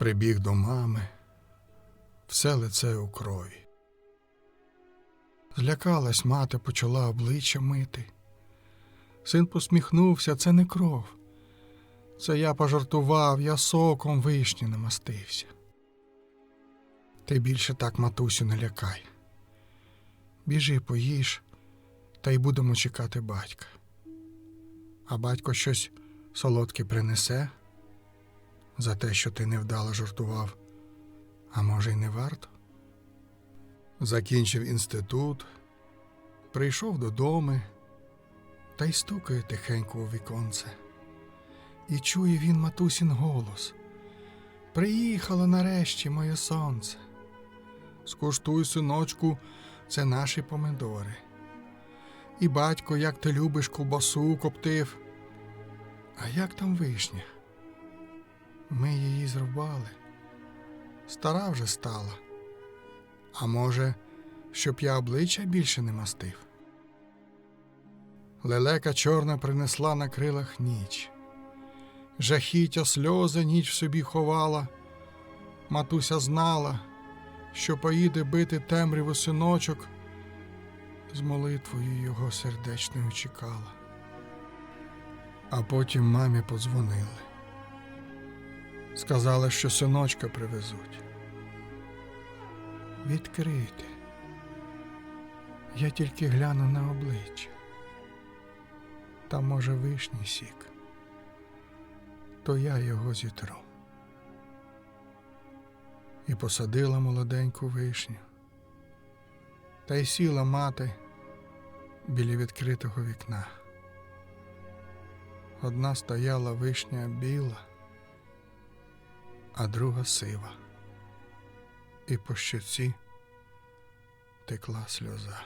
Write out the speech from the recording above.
Прибіг до мами, все лице у крові. Злякалась мати, почала обличчя мити. Син посміхнувся, це не кров. Це я пожартував, я соком вишні намастився. Ти більше так матусю не лякай. Біжи, поїж, та й будемо чекати батька. А батько щось солодке принесе за те, що ти невдало жартував, а може, й не варто. Закінчив інститут, прийшов додому та й стукає тихенько у віконце. І чує він матусін голос. Приїхало нарешті моє сонце. Скуштуй, синочку, це наші помидори. І батько, як ти любиш ковбасу коптив. А як там вишня? Ми її зрубали. Стара вже стала. А може, щоб я обличчя більше не мастив? Лелека чорна принесла на крилах ніч. Жахіття сльози ніч в собі ховала. Матуся знала, що поїде бити темряву синочок, з молитвою його сердечною чекала. А потім мамі подзвонили. Сказали, що синочка привезуть. Відкрийте. Я тільки гляну на обличчя. Там, може, вишній сік, то я його зітру. І посадила молоденьку вишню. Та й сіла мати біля відкритого вікна. Одна стояла вишня біла, а друга сива, і по щоці текла сльоза.